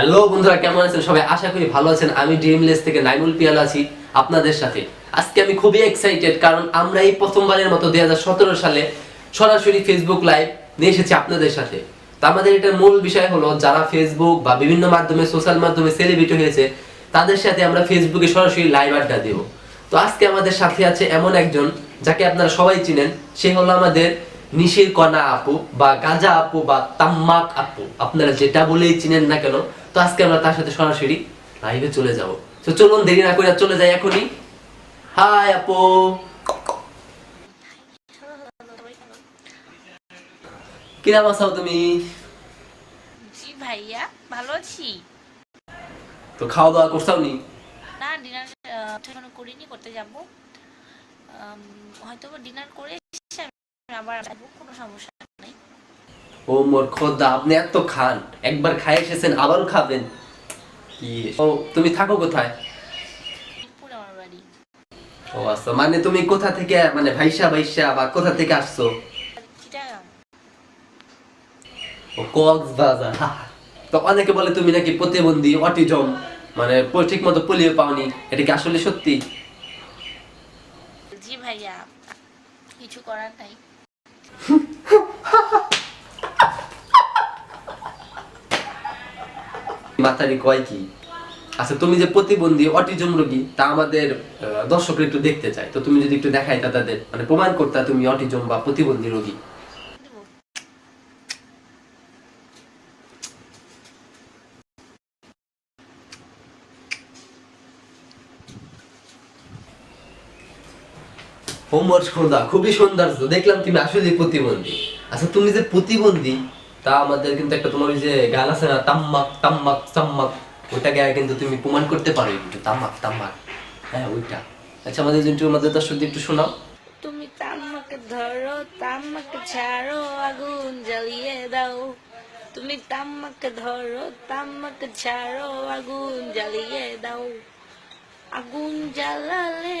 Hello বন্ধুরা, কেমন আছেন? সবাই আশা করি ভালো আছেন। আমি ড্রিমলেস থেকে নাইমুল পিয়াল আছি আপনাদের সাথে। আজকে আমি খুবই এক্সাইটেড কারণ আমরা এই প্রথমবারের মতো দুই সালে সরাসরি ফেসবুক লাইভ নিয়ে এসেছি আপনাদের সাথে। তো আমাদের এটার মূল বিষয় হলো, যারা ফেসবুক বা বিভিন্ন মাধ্যমে সোশ্যাল মাধ্যমে সেলিব্রিটি হয়েছে, তাদের সাথে আমরা ফেসবুকে সরাসরি লাইভ আড্ডা দেব। তো আজকে আমাদের সাথে আছে এমন একজন যাকে আপনারা সবাই চিনেন। সে হলো আমাদের নিশির কণা আপু বা গাজা আপু বা তাম্মাক আপু। আপনারা যেটা বলেই চিনেন না কেন তো আজকে আমরা তার সাথে সরাসরি লাইভে চলে যাব। তো চলুন দেরি না করে চলে যাই এখনই। হাই আপু। কিরাম আছো তুমি? জি ভাইয়া ভালো আছি। তো খাওয়া দাওয়া করছাও নি না ডিনার এখনও করিনি করতে যাব। হয়তো ডিনার করে আবার কোনো সমস্যা ও মোর খোদা আপনি এত খান। একবার খাই এসেছেন আবারও খাবেন। কি? ও তুমি থাকো কোথায়? ও আচ্ছা মানে তুমি কোথা থেকে মানে ভাইসা ভাইসা বা কোথা থেকে আসছো? ও কক্সবাজার তো অনেকে বলে তুমি নাকি প্রতিবন্ধী অটিজম মানে ঠিক মতো পোলিও পাওনি। এটা কি আসলে সত্যি? জি ভাইয়া কিছু করার নাই। মাথারি কয় কি? আচ্ছা তুমি যে প্রতিবন্ধী অটিজম রোগী, তা আমাদের দর্শকরা একটু দেখতে চায়। তো তুমি যদি একটু দেখাইতা তাদের মানে প্রমাণ করতা তুমি অটিজম বা প্রতিবন্ধী রোগী। হোমওয়ার্ক সন্ধ্যা খুবই সৌন্দর্য। দেখলাম তুমি আসলে প্রতিবন্ধী। আচ্ছা তুমি যে প্রতিবন্ধী তা আমাদের কিন্তু একটা তোমার ওই যে গান আছে না, তাম্মাক তাম্মাক তাম্মাক, ওইটা গায়ে কিন্তু তুমি প্রমাণ করতে পারো কিন্তু তাম্মাক তাম্মাক। হ্যাঁ ওইটা। আচ্ছা আমাদের জন্য আমাদের দর্শকদের একটু শোনাও। তুমি তামাকে ধরো তামাকে ছাড়ো, আগুন জ্বালিয়ে দাও। তুমি তামাকে ধরো তামাকে ছাড়ো, আগুন জ্বালিয়ে দাও। আগুন জ্বালালে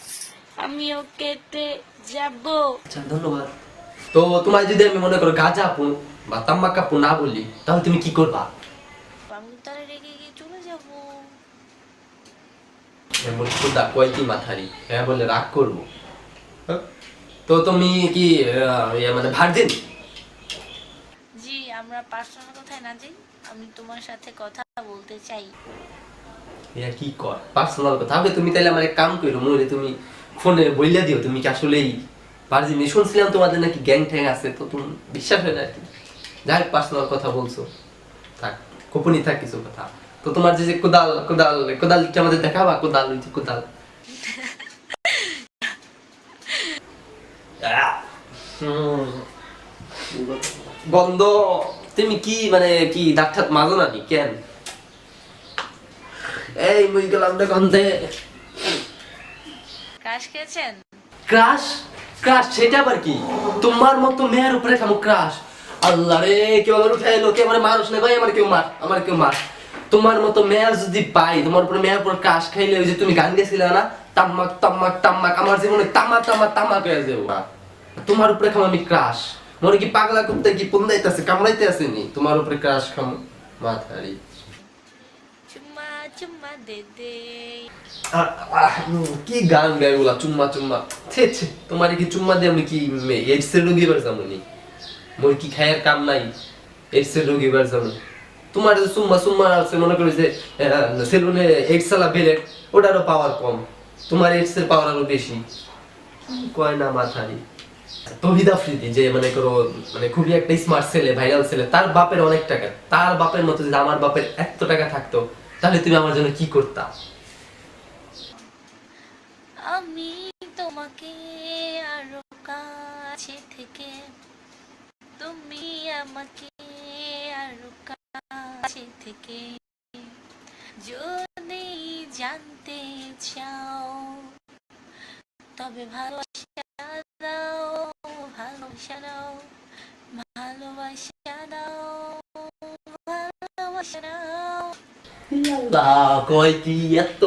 আমিও কেটে যাব। আচ্ছা ধন্যবাদ। তো তোমার যদি আমি মনে করো গাজা আপু বা আপু না বলি তাহলে তুমি কি করবা? আমি তারা রেগে গিয়ে চলে যাব। এমন খুদা কয় কি মাথারি? হ্যাঁ বলে রাগ করব। হ্যাঁ? তো তুমি কি আহ, ইয়ে মানে ভার্জিন জি আমরা পার্সোনাল কথায় না যাই। আমি তোমার সাথে কথা বলতে চাই। ইয়া কি কর? পার্সোনাল কথা। হবে তুমি তাহলে আমার এক কাম করো মনে তুমি ফোনে বইলা দিও, তুমি কি আসলেই ভার্জিন শুনছিলাম তোমাদের নাকি গ্যাং ট্যাং আছে, তো তুমি বিশ্বাস হয় না আর কি। যাই পার্সোনাল কথা বলছো। থাক, গোপনই থাক কিছু কথা। তো তোমার যে কোদাল কোদাল, কোদালটা আমাদের দেখাবা, কোদাল, ওই যে কোদাল। গন্ধ, তুমি কি মানে কি ঠাত মাজো নাকি? কেন? এই, মুই গেলাম গন্ধে। ক্রাশ খেয়েছেন? ক্রাশ ক্রাশ সেটা আবার কি? তোমার মতো মেয়ের উপরে ক্রাশ আল্লাহ রে, কেউ আমার উঠে এলো আমার মানুষ আমার কেউ মার, আমার কেউ মার। তোমার মতো যদি পাই, তোমার উপরে মেয়ের উপর ক্রাশ খাইলে ওই যে তুমি গান গেছিলে না, তাম্মাক তাম্মাক তাম্মাক, আমার জীবনে তামা তামা তামাক হয়ে যাব। তোমার উপরে খাম আমি ক্রাশ মনে কি পাগলা করতে কি পুন্দাইতেছে কামড়াইতে আসেনি তোমার উপরে ক্রাশ খাম, মাথারি। ওটারও পাওয়ার কম। তোমার এইডস এর পাওয়ার আরও বেশি। কয় না মাথারি? তহিদ আফ্রিদি যে মানে করো মানে খুবই একটা স্মার্ট ছেলে ভাইরাল ছেলে, তার বাপের অনেক টাকা। তার বাপের মতো যদি আমার বাপের এত টাকা থাকতো তাহলে তুমি আমার জন্য কি করতা? আমি তোমাকে আরও কাছে থেকে, তুমি আমাকে আরও কাছে থেকে যদি জানতে চাও, তবে ভালোবাসা দাও ভালোবাসা দাও ভালোবাসা দাও ভালোবাসা দাও। আল্লাহ কি এত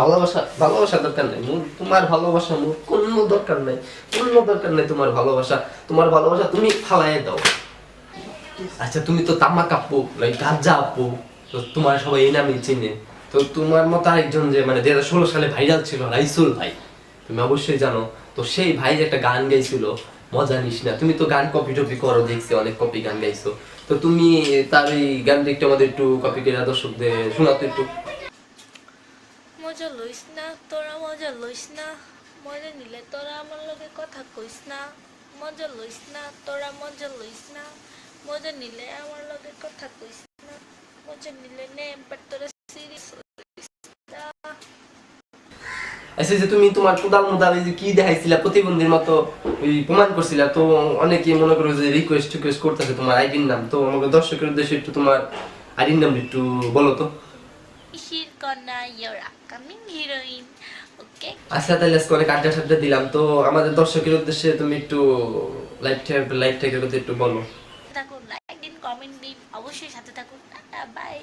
ভালোবাসা? ভালোবাসা দরকার নাই মোর তোমার ভালোবাসা মোর কোনো দরকার নাই। কোনো দরকার নাই তোমার ভালোবাসা। তোমার ভালোবাসা তুমি ফালাই দাও। আচ্ছা তুমি তো তামাক আপু গাঁজা আপু তো তোমার সবাই এই নামই চিনে। তো তোমার মতো আরেকজন যে মানে দুই ষোলো সালে ভাইরাল ছিল, রাইসুল ভাই। তুমি অবশ্যই জানো। তো সেই ভাই একটা গান গাইছিল, মজা নিস না। তুমি তো গান কপি টপি করো দেখছি অনেক কপি গান গাইছো। তো তুমি তার এই গান একটু আমাদের একটু কপি করে দর্শকদের শোনাতো একটু। মজা লইস না, তোরা মজা লইস না। মজা নিলে তোরা আমার লগে কথা কইস না। মজা লইস না, তোরা মজা লইস না। মজা নিলে আমার লগে কথা কইস না। মজা নিলে নে বাট তোরা আচ্ছা যে তুমি তোমার কোদাল মোদাল যে কি দেখাইছিলা প্রতিবন্ধীর মতো ওই প্রমাণ করছিলা তো অনেকে মনে করো যে রিকোয়েস্ট টিকোয়েস্ট করতেছে তোমার আইডির নাম। তো আমাকে দর্শকের উদ্দেশ্যে একটু তোমার আইডির নাম একটু বলো তো। আচ্ছা তাহলে আজকে অনেক আড্ডা সাড্ডা দিলাম। তো আমাদের দর্শকের উদ্দেশ্যে তুমি একটু লাইভ লাইভ টেকের কথা একটু বলো। থাকুন লাইক দিন কমেন্ট দিন অবশ্যই সাথে থাকুন। বাই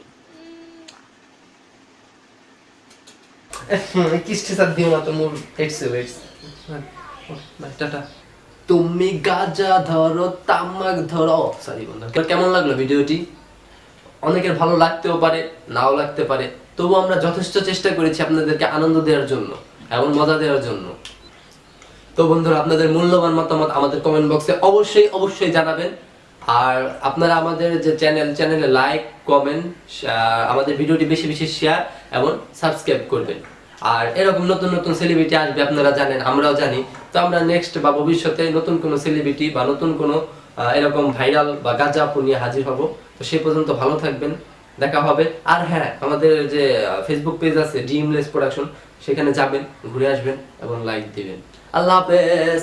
কিস্তি সাথ দিও না তো মোর হেডসে হেডস টাটা। তুমি গাজা ধরো তামাক ধরো। সরি বন্ধু কেমন লাগল ভিডিওটি? অনেকের ভালো লাগতেও পারে নাও লাগতে পারে। তবু আমরা যথেষ্ট চেষ্টা করেছি আপনাদেরকে আনন্দ দেওয়ার জন্য এবং মজা দেওয়ার জন্য। তো বন্ধুরা আপনাদের মূল্যবান মতামত আমাদের কমেন্ট বক্সে অবশ্যই অবশ্যই জানাবেন। আর আপনারা আমাদের যে চ্যানেল চ্যানেলে লাইক কমেন্ট আমাদের ভিডিওটি বেশি বেশি শেয়ার এবং সাবস্ক্রাইব করবেন। আর এরকম নতুন নতুন সেলিব্রিটি আসবে আপনারা জানেন, আমরাও জানি। তো আমরা নেক্সট বা ভবিষ্যতে নতুন কোনো সেলিব্রিটি বা নতুন কোনো এরকম ভাইরাল বা গাঁজা নিয়ে হাজির হব। তো সেই পর্যন্ত ভালো থাকবেন, দেখা হবে। আর হ্যাঁ আমাদের যে ফেসবুক পেজ আছে ডিমলেস প্রোডাকশন সেখানে যাবেন, ঘুরে আসবেন এবং লাইক দিবেন। আল্লাহ হাফেজ।